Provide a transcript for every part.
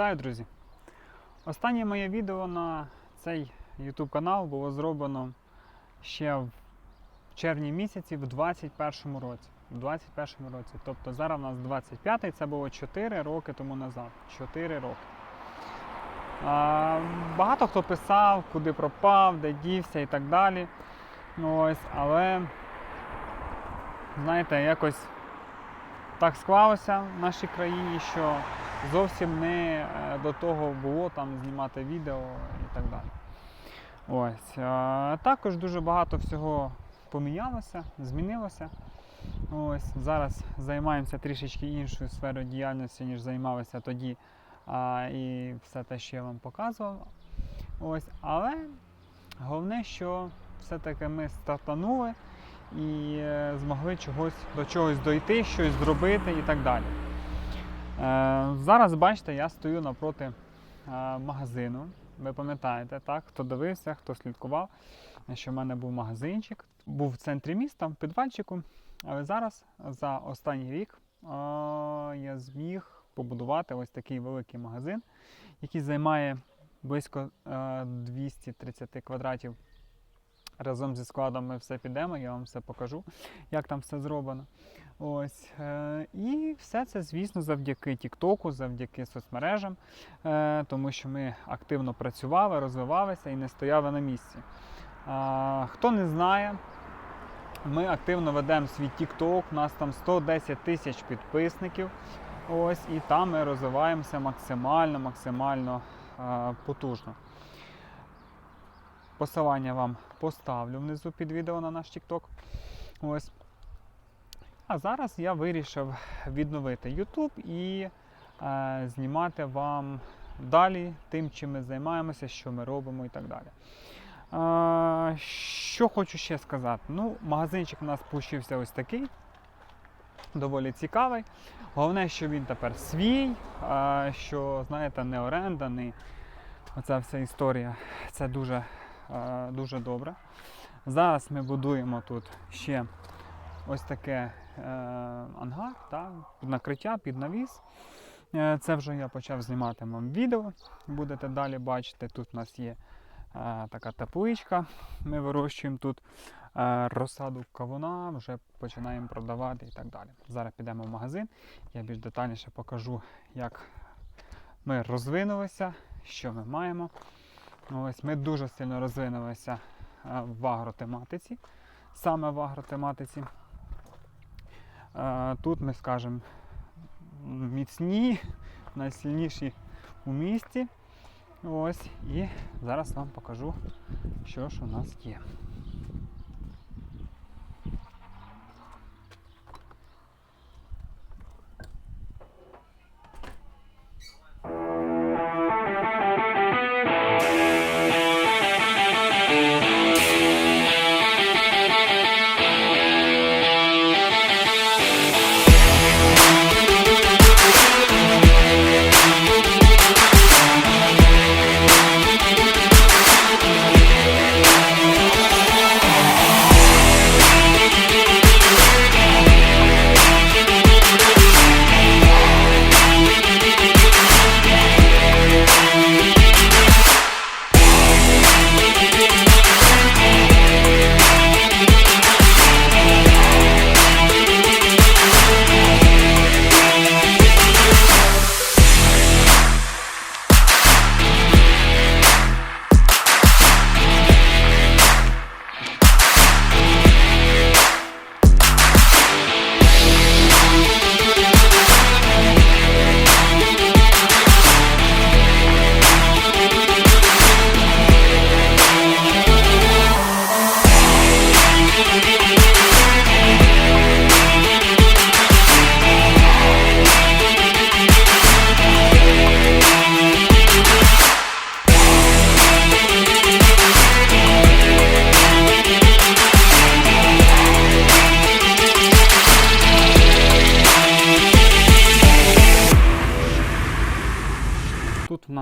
Вітаю, друзі! Останнє моє відео на цей YouTube канал було зроблено ще в червні місяці в 2021 році. В 21 році. Тобто зараз у нас 25-й, це було 4 роки тому назад. 4 роки. А, багато хто писав, куди пропав, де дівся і так далі. Ну, Ось, але, знаєте, якось так склалося в нашій країні, що зовсім не е, до того було там знімати відео і так далі. Ось. Також дуже багато всього помінялося, змінилося. Ось. Зараз займаємося трішечки іншою сферою діяльності, ніж займалися тоді. А, і все те, що я вам показував. Ось. Але головне, що все-таки ми стартанули і е, змогли чогось, до чогось дойти, щось зробити і так далі. Е, зараз бачите, я стою напроти е, магазину. Ви пам'ятаєте, так? Хто дивився, хто слідкував, що в мене був магазинчик. Був в центрі міста, в підвальчику. Але зараз за останній рік е, я зміг побудувати ось такий великий магазин, який займає близько е, 230 квадратів. Разом зі складом ми все підемо, я вам все покажу, як там все зроблено. Ось. Е, і все це, звісно, завдяки Тіктоку, завдяки соцмережам, е, тому що ми активно працювали, розвивалися і не стояли на місці. Хто не знає, ми активно ведемо свій TikTok, у нас там 110 тисяч підписників. Ось, і там ми розвиваємося максимально, максимально е, потужно. Посилання вам поставлю внизу під відео на наш TikTok. Ось. А зараз я вирішив відновити YouTube і е, знімати вам далі тим, чим ми займаємося, що ми робимо і так далі. Е, що хочу ще сказати? Ну, магазинчик у нас получився ось такий. Доволі цікавий. Головне, що він тепер свій, е, що, знаєте, не оренда, не оця вся історія. Це дуже, дуже добре. Зараз ми будуємо тут ще ось таке е, ангар, та, накриття, під навіс. Е, це вже я почав знімати вам відео. Будете далі бачити. Тут у нас є е, така тепличка. Ми вирощуємо тут е, розсаду кавуна, вже починаємо продавати і так далі. Зараз підемо в магазин. Я більш детальніше покажу, як ми розвинулися, що ми маємо. Ось Ми дуже сильно розвинулися е, в агротематиці, саме в агротематиці. Е, Тут ми скажемо міцні, найсильніші у місті. Ось, і зараз вам покажу, що ж у нас є.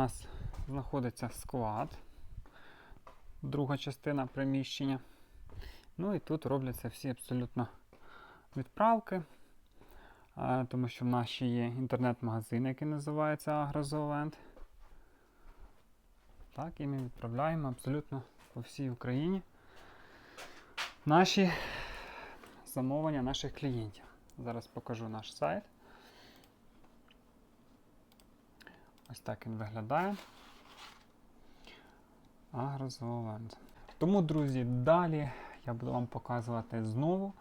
Нас знаходиться склад, друга частина приміщення. Ну і тут робляться всі абсолютно відправки, тому що в нас ще є інтернет-магазин, який називається AgroZooland. Так, і ми відправляємо абсолютно по всій Україні наші замовлення наших клієнтів. Зараз покажу наш сайт. Ось так він виглядає. Агрозооланд. Тому, друзі, далі я буду вам показувати знову,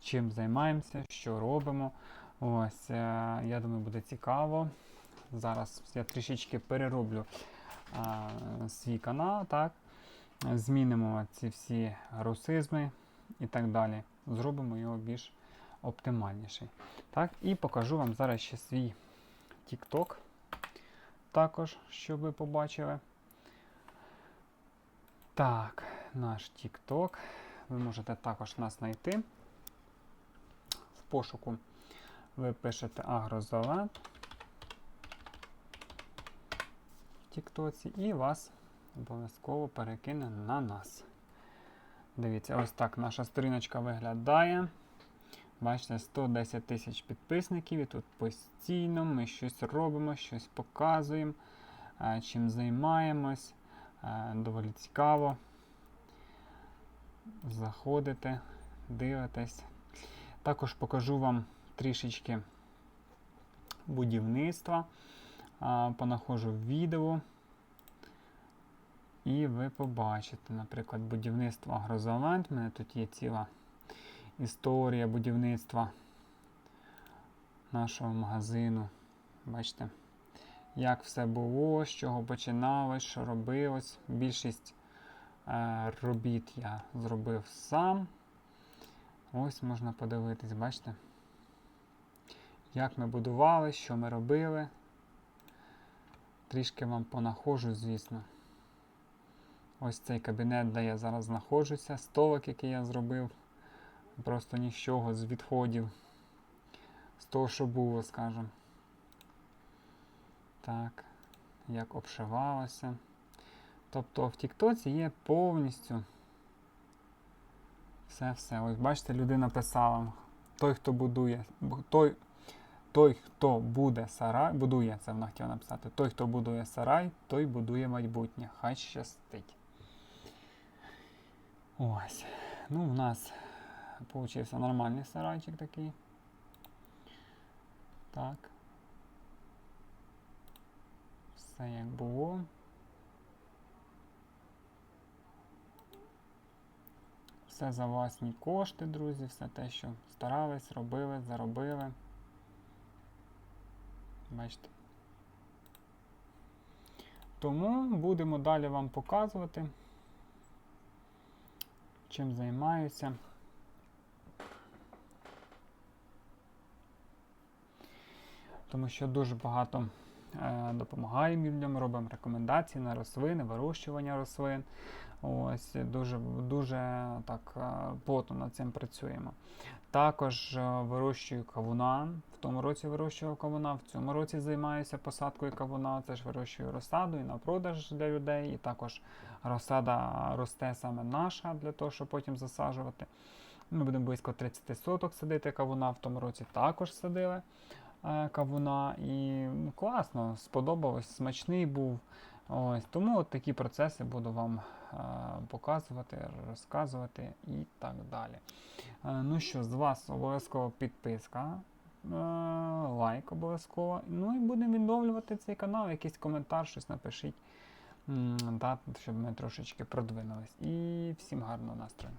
чим займаємося, що робимо. Ось, е, я думаю, буде цікаво. Зараз я трішечки перероблю а, свій канал, так? Змінимо ці всі русизми і так далі. Зробимо його більш оптимальніший. Так? І покажу вам зараз ще свій TikTok. Також, щоб ви побачили. Так, наш TikTok. Ви можете також нас знайти. В пошуку ви пишете Агрозеланд в Тіктоці і вас обов'язково перекине на нас. Дивіться, ось так наша сторіночка виглядає. Бачите, 110 тисяч підписників, і тут постійно ми щось робимо, щось показуємо, е, чим займаємось. Е, Доволі цікаво. Заходите, дивитесь. Також покажу вам трішечки будівництва. Е, Понаходжу відео. І ви побачите, наприклад, будівництво Агрозаланд. У мене тут є ціла історія будівництва нашого магазину. Бачите, як все було, з чого починалось, що робилось. Більшість е, робіт я зробив сам. Ось можна подивитись, бачите? Як ми будували, що ми робили. Трішки вам понаходжу, звісно. Ось цей кабінет, де я зараз знаходжуся, столик, який я зробив. Просто нічого з відходів. З того, що було, скажімо. Так, як обшивалося. Тобто в Тіктоці є повністю все-все. Ось бачите, людина писала, той, хто будує, той, той, хто буде сарай, будує, це вона хотіла написати, той, хто будує сарай, той будує майбутнє. Хай щастить. Ось. Ну, у нас Получився нормальний сарайчик такий. Так. Все як було. Все за власні кошти, друзі, все те, що старались, робили, заробили. Бачите. Тому будемо далі вам показувати, чим займаюся. Тому що дуже багато е, допомагаємо людям, робимо рекомендації на рослини, вирощування рослин. Ось дуже дуже так е, плотно над цим працюємо. Також е, вирощую кавуна. В тому році вирощував кавуна, в цьому році займаюся посадкою кавуна. Це ж вирощую розсаду і на продаж для людей. І також розсада росте саме наша для того, щоб потім засаджувати. Ми будемо близько 30 соток садити кавуна. В тому році також садили кавуна. І ну, класно, сподобалось, смачний був. Ось, тому от такі процеси буду вам е, показувати, розказувати і так далі. Е, ну що, з вас обов'язково підписка, е, лайк обов'язково. Ну і будемо відновлювати цей канал, якийсь коментар, щось напишіть, м, да, щоб ми трошечки продвинулись. І всім гарного настрою.